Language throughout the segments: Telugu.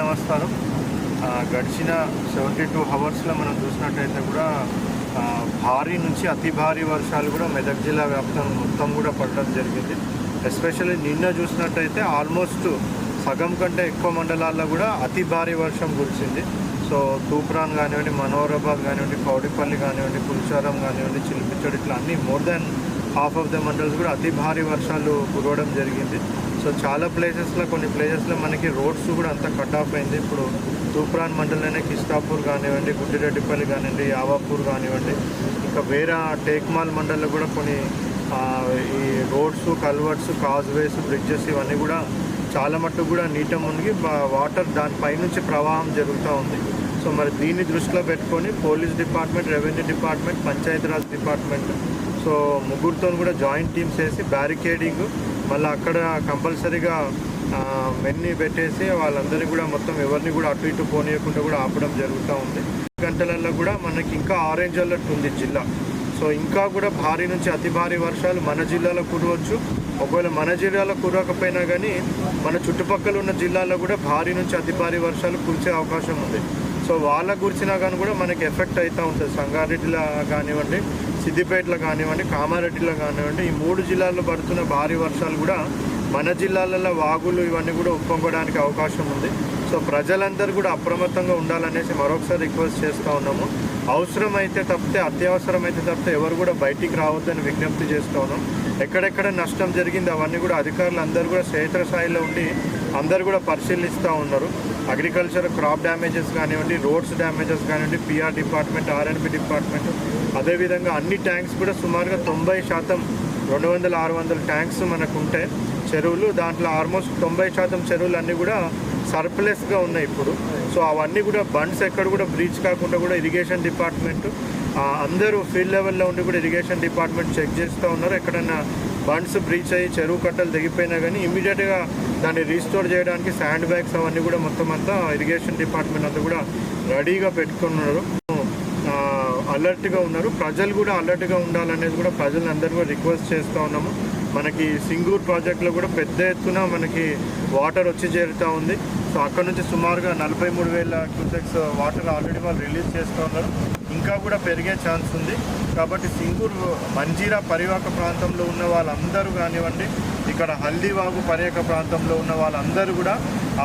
నమస్కారం. గడిచిన సెవెంటీ టూ అవర్స్లో మనం చూసినట్టయితే కూడా భారీ నుంచి అతి భారీ వర్షాలు కూడా మెదక్ జిల్లా వ్యాప్తంగా మొత్తం కూడా పడడం జరిగింది. ఎస్పెషల్లీ నిన్న చూసినట్టయితే ఆల్మోస్ట్ సగం కంటే ఎక్కువ మండలాల్లో కూడా అతి భారీ వర్షం కురిసింది. సో తూప్రాన్ కానివ్వండి మనోహరాబాద్ కానివ్వండి కౌడిపల్లి కానివ్వండి పుల్చారం కానివ్వండి చిలిపిచ్చడి ఇట్లా అన్ని more than half of the mandals కూడా అతి భారీ వర్షాలు కురవడం జరిగింది. సో చాలా ప్లేసెస్లో కొన్ని ప్లేసెస్లో మనకి రోడ్స్ కూడా అంతా కట్ ఆఫ్ అయింది. ఇప్పుడు తూప్రాన్ మండలంలోనే కిష్టాపూర్ కానివ్వండి గుడ్డిరెడ్డిపల్లి కానివ్వండి యావాపూర్ కానివ్వండి ఇంకా వేరే టేక్మాల్ మండల్లో కూడా కొన్ని ఈ రోడ్స్ కల్వర్ట్స్ కాజ్వేస్ బ్రిడ్జెస్ ఇవన్నీ కూడా చాలా మట్టుకు కూడా నీట మునిగి వాటర్ దానిపై నుంచి ప్రవాహం జరుగుతూ ఉంది. సో మరి దీన్ని దృష్టిలో పెట్టుకొని police department revenue department Panchayati Raj department so ముగ్గురితో కూడా జాయింట్ టీమ్స్ వేసి బ్యారికేడింగ్ మళ్ళీ అక్కడ కంపల్సరీగా మెన్ని పెట్టేసి వాళ్ళందరినీ కూడా మొత్తం ఎవరిని కూడా అటు ఇటు పోనీయకుండా కూడా ఆపడం జరుగుతూ ఉంది. గంటలలో కూడా మనకి ఇంకా ఆరెంజ్ అలర్ట్ ఉంది జిల్లా. సో ఇంకా కూడా భారీ నుంచి అతి భారీ వర్షాలు మన జిల్లాలో కురవచ్చు. ఒకవేళ మన జిల్లాలో కురవకపోయినా కానీ మన చుట్టుపక్కల ఉన్న జిల్లాల్లో కూడా భారీ నుంచి అతి భారీ వర్షాలు కురిసే అవకాశం ఉంది. సో వాళ్ళ గురించినా కానీ కూడా మనకి ఎఫెక్ట్ అవుతూ ఉంటుంది. సంగారెడ్డిలో కానివ్వండి సిద్దిపేటలో కానివ్వండి కామారెడ్డిలో కానివ్వండి ఈ మూడు జిల్లాల్లో పడుతున్న భారీ వర్షాలు కూడా మన జిల్లాలలో వాగులు ఇవన్నీ కూడా ఉప్పొంగడానికి అవకాశం ఉంది. సో ప్రజలందరూ కూడా అప్రమత్తంగా ఉండాలనేసి మరొకసారి రిక్వెస్ట్ చేస్తూ ఉన్నాము. అవసరమైతే తప్పితే అత్యవసరమైతే తప్పితే ఎవరు కూడా బయటికి రావద్దని విజ్ఞప్తి చేస్తూ ఉన్నాం. ఎక్కడెక్కడ నష్టం జరిగింది అవన్నీ కూడా అధికారులు అందరూ కూడా క్షేత్రస్థాయిలో ఉండి అందరూ కూడా పరిశీలిస్తూ ఉన్నారు. అగ్రికల్చర్ క్రాప్ డ్యామేజెస్ కానివ్వండి రోడ్స్ డ్యామేజెస్ కానివ్వండి PR department R N B department అదేవిధంగా అన్ని ట్యాంక్స్ కూడా సుమారుగా తొంభై శాతం రెండు వందల ఆరు వందల ట్యాంక్స్ మనకు ఉంటాయి చెరువులు దాంట్లో ఆల్మోస్ట్ తొంభై శాతం చెరువులు అన్నీ కూడా సర్ప్లెస్గా ఉన్నాయి ఇప్పుడు. సో అవన్నీ కూడా బండ్స్ ఎక్కడ కూడా బ్రీచ్ కాకుండా కూడా ఇరిగేషన్ డిపార్ట్మెంట్ అందరూ ఫీల్డ్ లెవెల్లో ఉండి కూడా ఇరిగేషన్ డిపార్ట్మెంట్ చెక్ చేస్తూ ఉన్నారు. ఎక్కడైనా బండ్స్ బ్రీచ్ అయ్యి చెరువు కట్టలు తెగిపోయినా కానీ ఇమీడియట్గా దాన్ని రీస్టోర్ చేయడానికి శాండ్ బ్యాగ్స్ అవన్నీ కూడా మొత్తం అంతా ఇరిగేషన్ డిపార్ట్మెంట్ అంతా కూడా రెడీగా పెట్టుకున్నారు. అలర్ట్గా ఉన్నారు. ప్రజలు కూడా అలర్ట్గా ఉండాలనేది కూడా ప్రజలందరూ కూడా రిక్వెస్ట్ చేస్తూ ఉన్నాము. మనకి సింగూర్ ప్రాజెక్ట్లో కూడా పెద్ద ఎత్తున మనకి వాటర్ వచ్చి చేరుతూ ఉంది. సో అక్కడ నుంచి సుమారుగా నలభై మూడు వేల క్యూసెక్స్ వాటర్ ఆల్రెడీ వాళ్ళు రిలీజ్ చేస్తూ ఉన్నారు. ఇంకా కూడా పెరిగే ఛాన్స్ ఉంది. కాబట్టి సింగూర్ మంజీరా పరివాహక ప్రాంతంలో ఉన్న వాళ్ళందరూ కానివ్వండి ఇక్కడ హల్దీవాగు పర్యాక ప్రాంతంలో ఉన్న వాళ్ళందరూ కూడా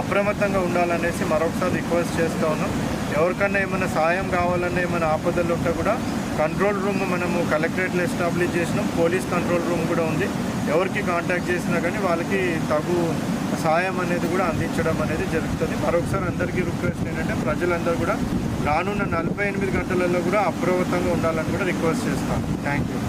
అప్రమత్తంగా ఉండాలనేసి మరొకసారి రిక్వెస్ట్ చేస్తూ ఉన్నాం. ఎవరికన్నా ఏమైనా సాయం కావాలన్నా ఏమైనా ఆపదలు ఉంటే కూడా కంట్రోల్ రూమ్ మనము కలెక్టరేట్లో ఎస్టాబ్లిష్ చేసినాం. పోలీస్ కంట్రోల్ రూమ్ కూడా ఉంది. ఎవరికి కాంటాక్ట్ చేసినా కానీ వాళ్ళకి తగు సాయం అనేది కూడా అందించడం అనేది జరుగుతుంది. మరొకసారి అందరికీ రిక్వెస్ట్ ఏంటంటే ప్రజలందరూ కూడా రానున్న నలభై ఎనిమిది గంటలలో కూడా అప్రమత్తంగా ఉండాలని కూడా రిక్వెస్ట్ చేస్తాను. Thank you